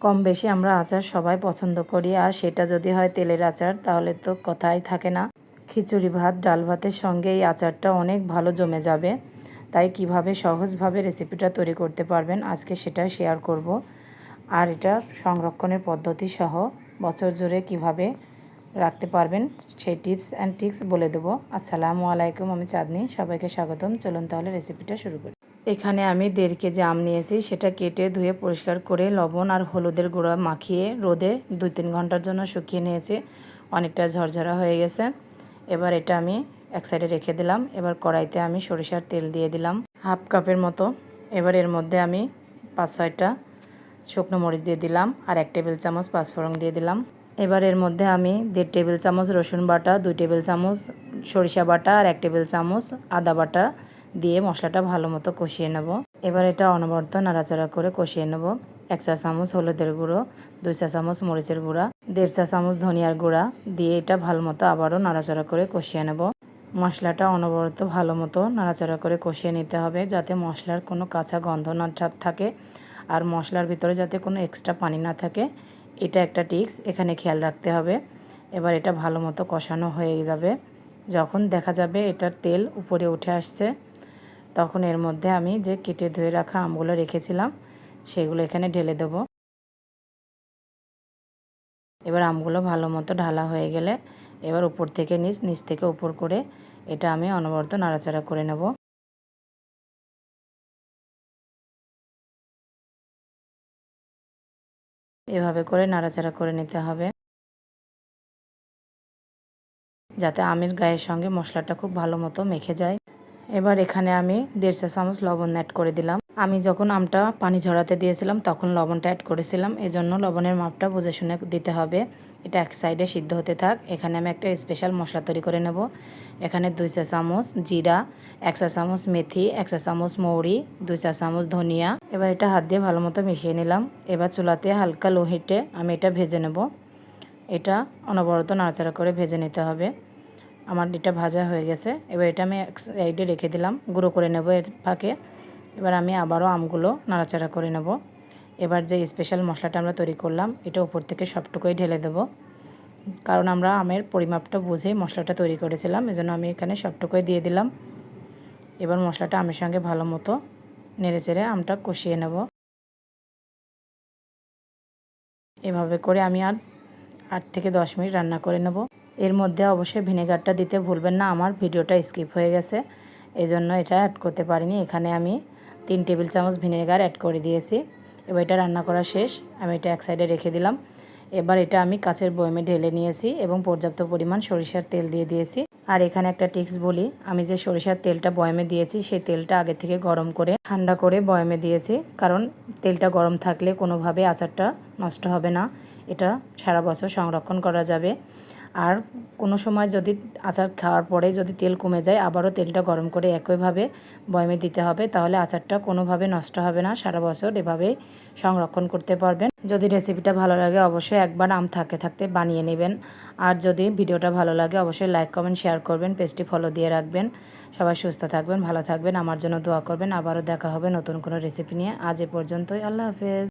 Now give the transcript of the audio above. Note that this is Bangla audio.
কম বেশি আমরা আচার সবাই পছন্দ করি, আর সেটা যদি হয় তেলের আচার, তাহলে তো কথাই থাকে না। খিচুড়ি ভাত, ডাল ভাতের সঙ্গে এই আচারটা অনেক ভালো জমে যাবে। তাই কীভাবে সহজভাবে রেসিপিটা তৈরি করতে পারবেন, আজকে সেটা শেয়ার করব। আর এটা সংরক্ষণের পদ্ধতি সহ বছর জুড়ে কীভাবে রাখতে পারবেন, সেই টিপস অ্যান্ড ট্রিক্স বলে দেবো। আসসালামু আলাইকুম, আমি চাঁদনি, সবাইকে স্বাগতম। চলুন তাহলে রেসিপিটা শুরু করি। এখানে আমি দেড় কেজি আম নিয়েছি, সেটা কেটে ধুয়ে পরিষ্কার করে লবণ আর হলুদের গুঁড়া মাখিয়ে রোদে দুই তিন ঘণ্টার জন্য শুকিয়ে নিয়েছি। অনেকটা ঝরঝরা হয়ে গেছে। এবার এটা আমি এক সাইডে রেখে দিলাম। এবার কড়াইতে আমি সরিষার তেল দিয়ে দিলাম হাফ কাপের মতো। এবার এর মধ্যে আমি পাঁচ ছয়টা শুকনো মরিচ দিয়ে দিলাম আর এক টেবিল চামচ পাঁচফোড়ন দিয়ে দিলাম। এবার এর মধ্যে আমি দেড় টেবিল চামচ রসুন বাটা, দুই টেবিল চামচ সরিষা বাটা আর এক টেবিল চামচ আদা বাটা দিয়ে মশলাটা ভালো মতো কষিয়ে নেব। এবার এটা অনবরত নাড়াচাড়া করে কষিয়ে নেব। এক চা চামচ হলুদের গুঁড়ো, দুই চা চামচ মরিচের গুঁড়া, দেড় চা চামচ ধনিয়ার গুঁড়া দিয়ে এটা ভালো মতো আবারও নাড়াচাড়া করে কষিয়ে নেব। মশলাটা অনবরত ভালো মতো নাড়াচাড়া করে কষিয়ে নিতে হবে যাতে মশলার কোনো কাঁচা গন্ধ না থাকে আর মশলার ভিতরে যাতে কোনো এক্সট্রা পানি না থাকে। এটা একটা টিক্স, এখানে খেয়াল রাখতে হবে। এবার এটা ভালো মতো কষানো হয়ে যাবে। যখন দেখা যাবে এটার তেল উপরে উঠে আসছে তখন এর মধ্যে আমি যে কেটে ধুয়ে রাখা আমগুলো রেখেছিলাম, সেগুলো এখানে ঢেলে দেব। এবার আমগুলো ভালো মতো ঢালা হয়ে গেলে এবার উপর থেকে নিচ নিচ থেকে উপর করে এটা আমি অনবরত নাড়াচাড়া করে নেব। এভাবে করে নাড়াচাড়া করে নিতে হবে। যাতে আমের গায়ের সঙ্গে মশলাটা খুব ভালো মতো মেখে যায়। এবার এখানে আমি দেড় চা চামচ লবণ অ্যাড করে দিলাম। আমি যখন আমটা পানি ঝরাতে দিয়েছিলাম, তখন লবণটা অ্যাড করেছিলাম। এজন্য লবণের মাপটা বুঝে শুনে দিতে হবে। এটা এক সাইডে সিদ্ধ হতে থাক। এখানে আমি একটা স্পেশাল মশলা তৈরি করে নেব। এখানে দুই চা চামচ জিরা, এক চা চামচ মেথি, এক চা চামচ মৌরি, দুই চা চামচ ধনিয়া। এবার এটা হাত দিয়ে ভালো মতো মিশিয়ে নিলাম। এবার চুলাতে হালকা লো হিটে আমি এটা ভেজে নেব। এটা অনবরত নাড়াচাড়া করে ভেজে নিতে হবে। আমার এটা ভাজা হয়ে গেছে। এবার এটা আমি এক সাইডে রেখে দিলাম, গুঁড়ো করে নেব এর ফাঁকে। এবার আমি আবারও আমগুলো নাড়াচাড়া করে নেব। এবার যে স্পেশাল মশলাটা আমরা তৈরি করলাম, এটা উপর থেকে সবটুকুই ঢেলে দেব। কারণ আমরা আমের পরিমাপটা বুঝে মশলাটা তৈরি করেছিলাম, এজন্য আমি এখানে সবটুকুই দিয়ে দিলাম। এবার মশলাটা আমের সঙ্গে ভালো মতো নেড়ে চেড়ে আমটা কষিয়ে নেব। এভাবে করে আমি আর আট থেকে দশ মিনিট রান্না করে নেব। এর মধ্যে অবশ্যই ভিনেগারটা দিতে ভুলবেন না। আমার ভিডিওটা স্কিপ হয়ে গেছে এই জন্য এটা অ্যাড করতে পারিনি। এখানে আমি তিন টেবিল চামচ ভিনেগার অ্যাড করে দিয়েছি। এবার এটা রান্না করা শেষ, আমি এটা এক সাইডে রেখে দিলাম। এবার এটা আমি কাছের বয়মে ঢেলে নিয়েছি এবং পর্যাপ্ত পরিমাণ সরিষার তেল দিয়ে দিয়েছি। আর এখানে একটা টিক্স বলি। আমি যে সরিষার তেলটা বয়মে দিয়েছি, সেই তেলটা আগে থেকে গরম করে, ঠান্ডা করে বয়মে দিয়েছি। কারণ তেলটা গরম থাকলে কোনোভাবে আচারটা নষ্ট হবে না। এটা সারা বছর সংরক্ষণ করা যাবে। আর কোনো সময় যদি আচার খাওয়ার পরে যদি তেল কমে যায়, আবারও তেলটা গরম করে একইভাবে বয়মে দিতে হবে, তাহলে আচারটা কোনোভাবে নষ্ট হবে না। সারা বছর এভাবেই সংরক্ষণ করতে পারবেন। যদি রেসিপিটা ভালো লাগে, অবশ্যই একবার আম থাকতে থাকতে বানিয়ে নেবেন। আর যদি ভিডিওটা ভালো লাগে, অবশ্যই লাইক, কমেন্ট শেয়ার করবেন, পেজটি ফলো দিয়ে রাখবেন। সবাই সুস্থ থাকবেন, ভালো থাকবেন। আমার জন্য দোয়া করবেন। আবারও দেখা হবে নতুন কোনো রেসিপি নিয়ে। আজ এ পর্যন্তই। আল্লাহ হাফেজ।